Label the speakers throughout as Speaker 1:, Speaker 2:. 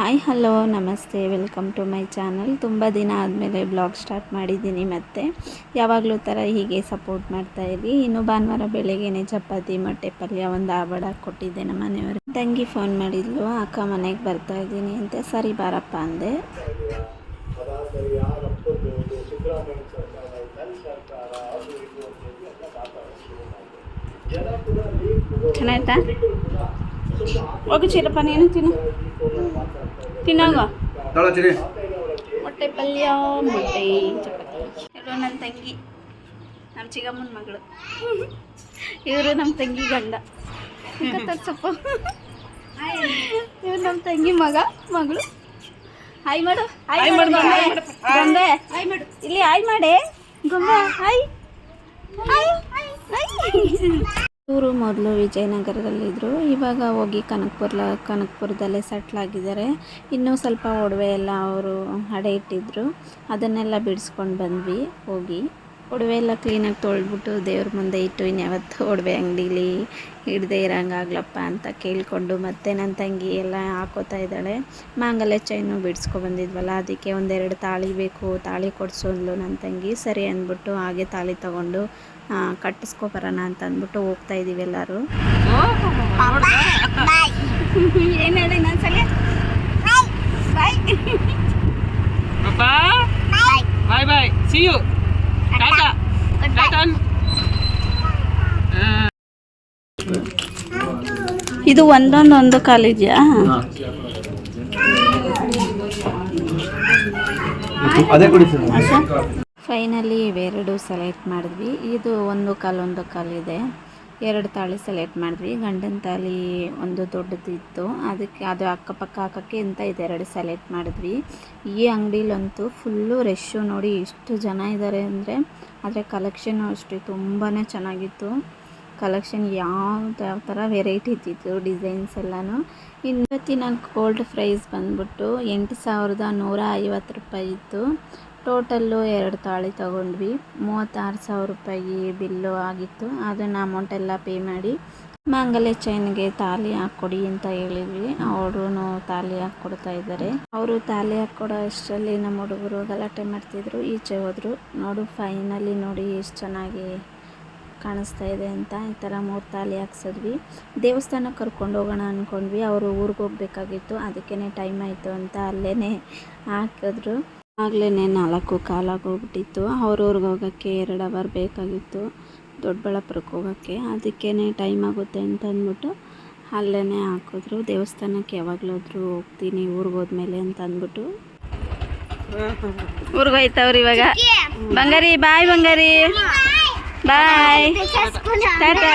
Speaker 1: Hi, hello, ನಮಸ್ತೆ, welcome to my channel. ತುಂಬ ದಿನ ಆದಮೇಲೆ ಬ್ಲಾಗ್ ಸ್ಟಾರ್ಟ್ ಮಾಡಿದ್ದೀನಿ ಮತ್ತು. ಯಾವಾಗಲೂ ಥರ ಹೀಗೆ ಸಪೋರ್ಟ್ ಮಾಡ್ತಾ ಇರಿ. ಇನ್ನು ಭಾನುವಾರ ಬೆಳಗ್ಗೆನೆ ಚಪಾತಿ, ಮೊಟ್ಟೆ, ಪಲ್ಯ ಒಂದು ಆಬಡ ಕೊಟ್ಟಿದ್ದೆ ನಮ್ಮ ಮನೆಯವರು ತಂಗಿ ಫೋನ್ ಮಾಡಿದ್ಲು, ಅಕ್ಕ ಮನೆಗೆ ಬರ್ತಾ ಇದ್ದೀನಿ ಅಂತ. ಸರಿ ಬಾರಪ್ಪ ಅಂದೆ. ಚೆನ್ನಾಯ್ತಾ? ಹೋಗು ಚಿರಪ್ಪ ನೀನು ತಿನ್ನು. ತಿನ್ನೋಗು? ಮೊಟ್ಟೆ ಪಲ್ಯ ಮೊಟ್ಟೆ ಚಪಾತಿ. ಇವರು ನನ್ನ ತಂಗಿ ನಮ್ಮ ಚಿಗಮ್ಮನ ಮಗಳು. ಇವರು ನಮ್ಮ ತಂಗಿ ಗಂಡ. ಸ್ವಲ್ಪ ಇವ್ರು ನಮ್ಮ ತಂಗಿ ಮಗ ಮಗಳು. ಹಾಯ್ ಮಾಡು. ಹಾಯ್ ಮಾಡು ಗೊಂಬೆ. ಹಾಯ್ ಮಾಡು. ಇಲ್ಲಿ ಹಾಯ್ ಮಾಡೆ. ಗೊಂಬೆ. ಹಾಯ್. ಹಾಯ್. ಇವರು ಮೊದಲು ವಿಜಯನಗರದಲ್ಲಿದ್ದರು ಇವಾಗ ಹೋಗಿ ಕನಕಪುರ ಕನಕಪುರದಲ್ಲೇ ಸೆಟ್ಲಾಗಿದ್ದಾರೆ ಇನ್ನೂ ಸ್ವಲ್ಪ ಒಡವೆ ಎಲ್ಲ ಅವರು ಹಡೆ ಇಟ್ಟಿದ್ರು. ಅದನ್ನೆಲ್ಲ ಬಿಡಿಸ್ಕೊಂಡು ಬಂದ್ವಿ ಹೋಗಿ. ಒಡವೆ ಎಲ್ಲ ಕ್ಲೀನಾಗಿ ತೊಳೆದ್ಬಿಟ್ಟು ದೇವ್ರ ಮುಂದೆ ಇಟ್ಟು ಇನ್ಯಾವತ್ತು ಒಡವೆ ಅಂಗಡೀಲಿ ಹಿಡ್ದೇ ಇರೋಂಗಾಗ್ಲಪ್ಪ ಅಂತ ಕೇಳಿಕೊಂಡು ಮತ್ತೆ ನನ್ನ ತಂಗಿ ಎಲ್ಲ ಹಾಕೋತಾ ಇದ್ದಾಳೆ. ಮಾಂಗಲ್ಯ ಚೈನು ಬಿಡಿಸ್ಕೊಬಂದಿದ್ವಲ್ಲ ಅದಕ್ಕೆ ಒಂದೆರಡು ತಾಳಿ ಬೇಕು ತಾಳಿ ಕೊಡಿಸೋದ್ಲು ನನ್ನ ತಂಗಿ. ಸರಿ ಅಂದ್ಬಿಟ್ಟು ಹಾಗೆ ತಾಳಿ ತಗೊಂಡು ಕಟ್ಟಿಸ್ಕೊಬರೋಣ ಅಂತ ಅಂದ್ಬಿಟ್ಟು ಹೋಗ್ತಾ ಇದ್ದೀವಿ ಎಲ್ಲರೂ. ಏನು ಹೇಳಿ ಇನ್ನೊಂದ್ಸಲ?
Speaker 2: Bye bye see you.
Speaker 1: ಇದು ಒಂದೊಂದು ಒಂದು ಕಾಲೇಜಾ
Speaker 3: ಅದೇ ಕೊಡಿ ಸರ್.
Speaker 1: ಫೈನಲಿ ಇವೆರಡು ಸೆಲೆಕ್ಟ್ ಮಾಡಿದ್ವಿ. ಇದು ಒಂದು ಕಾಲು ಒಂದು ಕಾಲು ಇದೆ. ಎರಡು ತಾಳಿ ಸೆಲೆಕ್ಟ್ ಮಾಡಿದ್ವಿ. ಗಂಡನ ತಾಳಿ ಒಂದು ದೊಡ್ಡದಿತ್ತು. ಅದಕ್ಕೆ ಅದು ಅಕ್ಕಪಕ್ಕ ಹಾಕೋಕ್ಕೆ ಅಂತ ಇದೆರಡು ಸೆಲೆಕ್ಟ್ ಮಾಡಿದ್ವಿ. ಈ ಅಂಗಡಿಲಂತೂ ಫುಲ್ಲು ರಶ್ಶು ನೋಡಿ ಎಷ್ಟು ಜನ ಇದ್ದಾರೆ ಅಂದರೆ ಆದರೆ ಕಲೆಕ್ಷನು ಅಷ್ಟೇ ತುಂಬಾ ಚೆನ್ನಾಗಿತ್ತು. ಕಲೆಕ್ಷನ್ ಯಾವ ಯಾವ ಥರ ವೆರೈಟಿ ಇದ್ದಿತ್ತು ಡಿಸೈನ್ಸ್ ಎಲ್ಲನೂ. ಇವತ್ತಿನ ಗೋಲ್ಡ್ ಪ್ರೈಸ್ ಬಂದ್ಬಿಟ್ಟು ಎಂಟು ಸಾವಿರದ ನೂರ ಐವತ್ತು ರೂಪಾಯಿ ಇತ್ತು. ಟೋಟಲ್ಲು ಎರಡು ತಾಳಿ ತಗೊಂಡ್ವಿ. ಮೂವತ್ತಾರು ಸಾವಿರ ರೂಪಾಯಿ ಬಿಲ್ಲು ಆಗಿತ್ತು. ಅದನ್ನು ಅಮೌಂಟ್ ಎಲ್ಲ ಪೇ ಮಾಡಿ ಮಾಂಗಲ್ಯ ಚೈನ್ಗೆ ತಾಲಿ ಹಾಕ್ಕೊಡಿ ಅಂತ ಹೇಳಿದ್ವಿ. ಅವರು ತಾಲಿ ಹಾಕ್ಕೊಡ್ತಾ ಇದ್ದಾರೆ. ಅವರು ತಾಲಿ ಹಾಕ್ಕೊಡೋ ಅಷ್ಟರಲ್ಲಿ ನಮ್ಮ ಹುಡುಗರು ಗಲಾಟೆ ಮಾಡ್ತಿದ್ರು. ಈಚೆ ಹೋದರು. ನೋಡು ಫೈನಲಿ ನೋಡಿ ಎಷ್ಟು ಚೆನ್ನಾಗಿ ಕಾಣಿಸ್ತಾ ಇದೆ ಅಂತ ಈ ಥರ ಮೂರು ತಾಲಿ ಹಾಕ್ಸಿದ್ವಿ. ದೇವಸ್ಥಾನಕ್ಕೆ ಕರ್ಕೊಂಡು ಹೋಗೋಣ ಅಂದ್ಕೊಂಡ್ವಿ ಅವರು ಊರಿಗೆ ಹೋಗ್ಬೇಕಾಗಿತ್ತು. ಅದಕ್ಕೇ ಟೈಮ್ ಆಯಿತು ಅಂತ ಅಲ್ಲೇ ಹಾಕಿದ್ರು. ಆಗಲೇ ನಾಲ್ಕು ಕಾಲಾಗೋಗ್ಬಿಟ್ಟಿತ್ತು ಅವ್ರ ಊರಿಗೆ ಹೋಗೋಕ್ಕೆ ಎರಡು ಅವರ್ ಬೇಕಾಗಿತ್ತು ದೊಡ್ಡಬಳ್ಳಾಪುರಕ್ಕೆ ಹೋಗೋಕ್ಕೆ. ಅದಕ್ಕೇ ಟೈಮ್ ಆಗುತ್ತೆ ಅಂತ ಅಂದ್ಬಿಟ್ಟು ಅಲ್ಲೇ ಹಾಕಿದ್ರು. ದೇವಸ್ಥಾನಕ್ಕೆ ಯಾವಾಗಲಾದ್ರೂ ಹೋಗ್ತೀನಿ ಊರಿಗೆ ಹೋದ್ಮೇಲೆ ಅಂತ ಅಂದ್ಬಿಟ್ಟು. ಊರಿಗೆ ಹೋಯ್ತವ್ರು ಇವಾಗ. ಬಂಗಾರಿ ಬಾಯ್ ಬಂಗಾರಿ. ಬಾಯ್. ಟಾಟಾ.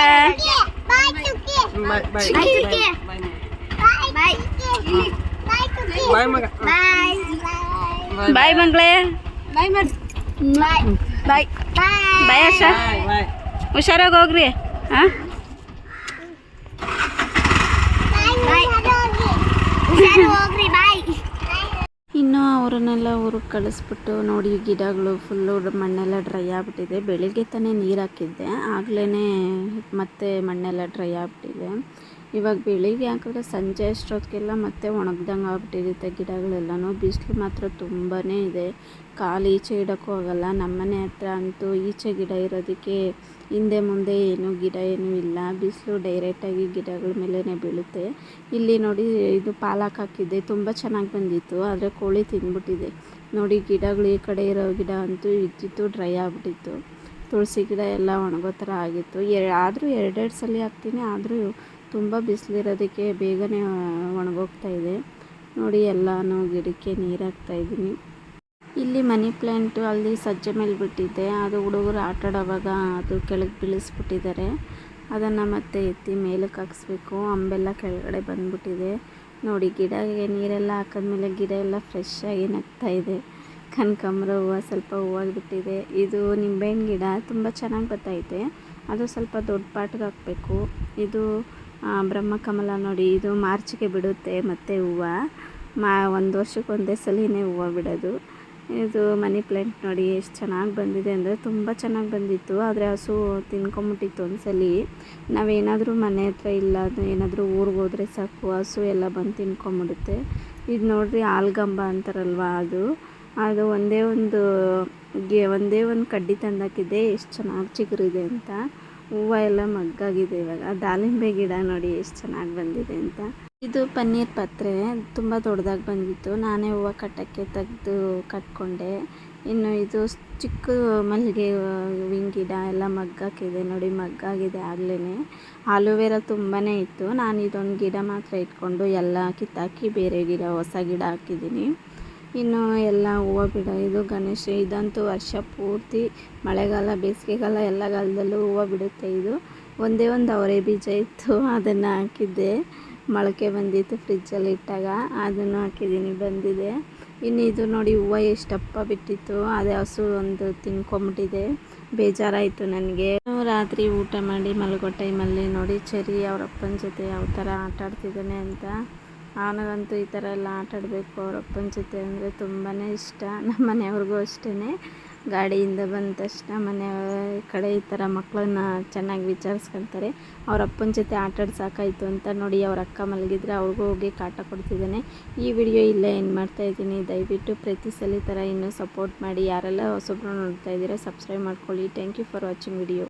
Speaker 2: ಬಾಯ್ bye. Bye ಮಗ.
Speaker 1: ಬಾಯ್ ಮಂಗಳೇ ಬಾಯ್ ಬಾಯ್ ಬಾಯ್ ಆಶಾ
Speaker 2: Bye bye.
Speaker 1: ಹುಷಾರಾಗಿ ಹೋಗ್ರಿ ಹಾಂ ಇನ್ನು ಅವರನ್ನೆಲ್ಲ ಊರಿಗೆ ಕಳಿಸ್ಬಿಟ್ಟು ನೋಡಿ, ಗಿಡಗಳು ಫುಲ್ಲು ಮಣ್ಣೆಲ್ಲ ಡ್ರೈ ಆಗಿಬಿಟ್ಟಿದೆ. ಬೆಳಿಗ್ಗೆ ತಾನೇ ನೀರು ಹಾಕಿದ್ದೆ. ಆಗಲೇ ಮತ್ತೆ ಮಣ್ಣೆಲ್ಲ ಡ್ರೈ ಆಗಿಬಿಟ್ಟಿದೆ. ಇವಾಗ ಬೆಳಿಗ್ಗೆ ಹಾಕಿದ್ರೆ ಸಂಜೆ ಅಷ್ಟೊತ್ತಿಗೆಲ್ಲ ಮತ್ತೆ ಒಣಗ್ದಂಗೆ ಆಗ್ಬಿಟ್ಟಿರುತ್ತೆ ಗಿಡಗಳೆಲ್ಲನೂ. ಬಿಸಿಲು ಮಾತ್ರ ತುಂಬಾ ಇದೆ. ಕಾಲು ಈಚೆ ಇಡೋಕ್ಕೂ ಆಗಲ್ಲ. ನಮ್ಮನೆ ಹತ್ರ ಅಂತೂ ಈಚೆ ಗಿಡ ಇರೋದಕ್ಕೆ ಹಿಂದೆ ಮುಂದೆ ಏನು ಗಿಡ ಏನೂ ಇಲ್ಲ. ಬಿಸಿಲು ಡೈರೆಕ್ಟಾಗಿ ಗಿಡಗಳ ಮೇಲೇ ಬೀಳುತ್ತೆ. ಇಲ್ಲಿ ನೋಡಿ ಇದು ಪಾಲಕ್ ಹಾಕಿದ್ದೆ. ತುಂಬ ಚೆನ್ನಾಗಿ ಬಂದಿತ್ತು. ಆದರೆ ಕೋಳಿ ತಿಂದ್ಬಿಟ್ಟಿದೆ ನೋಡಿ ಗಿಡಗಳು ಈ ಕಡೆ ಇರೋ ಗಿಡ ಅಂತೂ ಇದ್ದಿತ್ತು ಡ್ರೈ ಆಗಿಬಿಟ್ಟಿತ್ತು. ತುಳಸಿ ಗಿಡ ಎಲ್ಲ ಒಣಗೋ ಥರ ಆಗಿತ್ತು. ಎ, ಆದರೂ ಎರಡೆರಡು ಸಲ ಹಾಕ್ತೀನಿ. ಆದರೂ ತುಂಬ ಬಿಸಿಲಿರೋದಕ್ಕೆ ಬೇಗನೆ ಒಣಗೋಗ್ತಾ ಇದೆ. ನೋಡಿ ಎಲ್ಲನೂ ಗಿಡಕ್ಕೆ ನೀರು ಹಾಕ್ತಾಯಿದ್ದೀನಿ ಇಲ್ಲಿ ಮನಿ ಪ್ಲಾಂಟ್ ಅಲ್ಲಿ ಸಜ್ಜೆ ಮೇಲೆ ಬಿಟ್ಟಿದ್ದೆ ಅದು ಹುಡುಗರು ಆಟ ಆಡೋವಾಗ ಅದು ಕೆಳಗೆ ಬೀಳಿಸ್ಬಿಟ್ಟಿದ್ದಾರೆ. ಅದನ್ನು ಮತ್ತೆ ಎತ್ತಿ ಮೇಲಕ್ಕೆ ಹಾಕಿಸ್ಬೇಕು. ಅಂಬೆಲ್ಲ ಕೆಳಗಡೆ ಬಂದ್ಬಿಟ್ಟಿದೆ. ನೋಡಿ, ಗಿಡಗೆ ನೀರೆಲ್ಲ ಹಾಕಿದ್ಮೇಲೆ ಗಿಡ ಎಲ್ಲ ಫ್ರೆಶ್ ಆಗಿ ನಗ್ತಾ ಇದೆ. ಕನಕಾಂಬರ ಹೂವು ಸ್ವಲ್ಪ ಹೂವಾಗಿಬಿಟ್ಟಿದೆ ಇದು ನಿಂಬೆಹಣ್ಣು ಗಿಡ. ತುಂಬ ಚೆನ್ನಾಗಿ ಬರ್ತೈತೆ ಅದು ಸ್ವಲ್ಪ ದೊಡ್ಡ ಪಾಟ್ಗೆ ಹಾಕಬೇಕು. ಇದು ಬ್ರಹ್ಮಕಮಲ ನೋಡಿ, ಇದು ಮಾರ್ಚಿಗೆ ಬಿಡುತ್ತೆ ಮತ್ತೆ ಹೂವು. ಮಾ, ಒಂದು ವರ್ಷಕ್ಕೆ ಒಂದೇ ಸಲಿನೇ ಹೂವು ಬಿಡೋದು. ಇದು ಮನಿ ಪ್ಲ್ಯಾಂಟ್ ನೋಡಿ ಎಷ್ಟು ಚೆನ್ನಾಗಿ ಬಂದಿದೆ ಅಂದರೆ ತುಂಬ ಚೆನ್ನಾಗಿ ಬಂದಿತ್ತು. ಆದರೆ ಹಸು ತಿನ್ಕೊಂಬಿಟ್ಟಿತ್ತು ಒಂದ್ಸಲಿ. ನಾವೇನಾದರೂ ಮನೆ ಹತ್ರ ಇಲ್ಲ, ಏನಾದರೂ ಊರಿಗೆ ಹೋದರೆ ಸಾಕು, ಹಸು ಎಲ್ಲ ಬಂದು ತಿನ್ಕೊಂಬಿಡುತ್ತೆ. ಇದು ನೋಡಿರಿ ಆಲ್ಗಂಬ ಅಂತಾರಲ್ವ ಅದು. ಅದು ಒಂದೇ ಒಂದು ಗೆ, ಒಂದೇ ಒಂದು ಕಡ್ಡಿ ತಂದಾಕಿದ್ದೆ ಎಷ್ಟು ಚೆನ್ನಾಗಿ ಚಿಗುರಿದೆ ಅಂತ. ಹೂವು ಎಲ್ಲ ಮಗ್ಗಾಗಿದೆ ಇವಾಗ. ದಾಳಿಂಬೆ ಗಿಡ ನೋಡಿ ಎಷ್ಟು ಚೆನ್ನಾಗಿ ಬಂದಿದೆ ಅಂತ. ಇದು ಪನ್ನೀರ್ ಪತ್ರೆ, ತುಂಬ ದೊಡ್ಡದಾಗಿ ಬಂದಿತ್ತು. ನಾನೇ ಹೂವು ಕಟ್ಟೋಕ್ಕೆ ತೆಗೆದು ಕಟ್ಕೊಂಡೆ. ಇನ್ನು ಇದು ಚಿಕ್ಕ ಮಲ್ಲಿಗೆ ಹೂವಿನ ಗಿಡ ಎಲ್ಲ ಮಗ್ಗಾಕಿದೆ ನೋಡಿ, ಮಗ್ಗಾಗಿದೆ ಆಗಲೇ ಆಲೋವೆರಾ ತುಂಬಾ ಇತ್ತು. ನಾನು ಇದೊಂದು ಗಿಡ ಮಾತ್ರ ಇಟ್ಕೊಂಡು ಎಲ್ಲ ಕಿತ್ತಾಕಿ ಬೇರೆ ಗಿಡ, ಹೊಸ ಗಿಡ ಹಾಕಿದ್ದೀನಿ. ಇನ್ನು ಎಲ್ಲ ಹೂವು ಬಿಡ. ಇದು ಗಣೇಶ, ಇದಂತೂ ವರ್ಷ ಪೂರ್ತಿ ಮಳೆಗಾಲ, ಬೇಸಿಗೆಗಾಲ, ಎಲ್ಲ ಕಾಲದಲ್ಲೂ ಹೂವು ಬಿಡುತ್ತೆ ಇದು. ಒಂದೇ ಒಂದು ಅವರೆ ಬೀಜ ಇತ್ತು, ಅದನ್ನು ಹಾಕಿದ್ದೆ. ಮೊಳಕೆ ಬಂದಿತ್ತು ಫ್ರಿಜ್ಜಲ್ಲಿ ಇಟ್ಟಾಗ, ಅದನ್ನು ಹಾಕಿದ್ದೀನಿ, ಬಂದಿದೆ. ಇನ್ನು ಇದು ನೋಡಿ ಹೂವು ಎಷ್ಟಪ್ಪ ಬಿಟ್ಟಿತ್ತು, ಅದೇ ಹಸು ಒಂದು ತಿನ್ಕೊಂಬಿಟ್ಟಿದೆ. ಬೇಜಾರಾಯಿತು ನನಗೆ. ರಾತ್ರಿ ಊಟ ಮಾಡಿ ಮಲಗೋ ಟೈಮಲ್ಲಿ ನೋಡಿ, ಚರಿ, ಅವರಪ್ಪನ ಜೊತೆ ಯಾವ ಥರ ಆಟ ಆಡ್ತಿದ್ದಾನೆ ಅಂತ. ಅವನಿಗಂತೂ ಈ ಥರ ಎಲ್ಲ ಆಟ ಆಡಬೇಕು, ಅವ್ರ ಅಪ್ಪನ ಜೊತೆ ಅಂದರೆ ತುಂಬಾ ಇಷ್ಟ. ನಮ್ಮ ಮನೆಯವ್ರಿಗೂ ಅಷ್ಟೇ ಗಾಡಿಯಿಂದ ಬಂದ ತಕ್ಷಣ ಮನೆ ಕಡೆ ಈ ಥರ ಮಕ್ಕಳನ್ನ ಚೆನ್ನಾಗಿ ವಿಚಾರಿಸ್ಕೊಳ್ತಾರೆ. ಅವ್ರ ಅಪ್ಪನ ಜೊತೆ ಆಟ ಆಡಿ ಸಾಕಾಯಿತು ಅಂತ ನೋಡಿ ಅವ್ರ ಅಕ್ಕ ಮಲಗಿದ್ರೆ ಅವ್ರಿಗೂ ಹೋಗಿ ಕಾಟ ಕೊಡ್ತಿದ್ದಾನೆ. ಈ ವಿಡಿಯೋ ಇಲ್ಲೇ ಏನು ಮಾಡ್ತಾ ಇದ್ದೀನಿ. ದಯವಿಟ್ಟು ಪ್ರತಿ ಸಲ ಥರ ಇನ್ನೂ ಸಪೋರ್ಟ್ ಮಾಡಿ. ಯಾರೆಲ್ಲ ಹೊಸಬ್ರು ನೋಡ್ತಾ ಇದ್ದೀರಾ ಸಬ್ಸ್ಕ್ರೈಬ್ ಮಾಡ್ಕೊಳ್ಳಿ. Thank you for watching video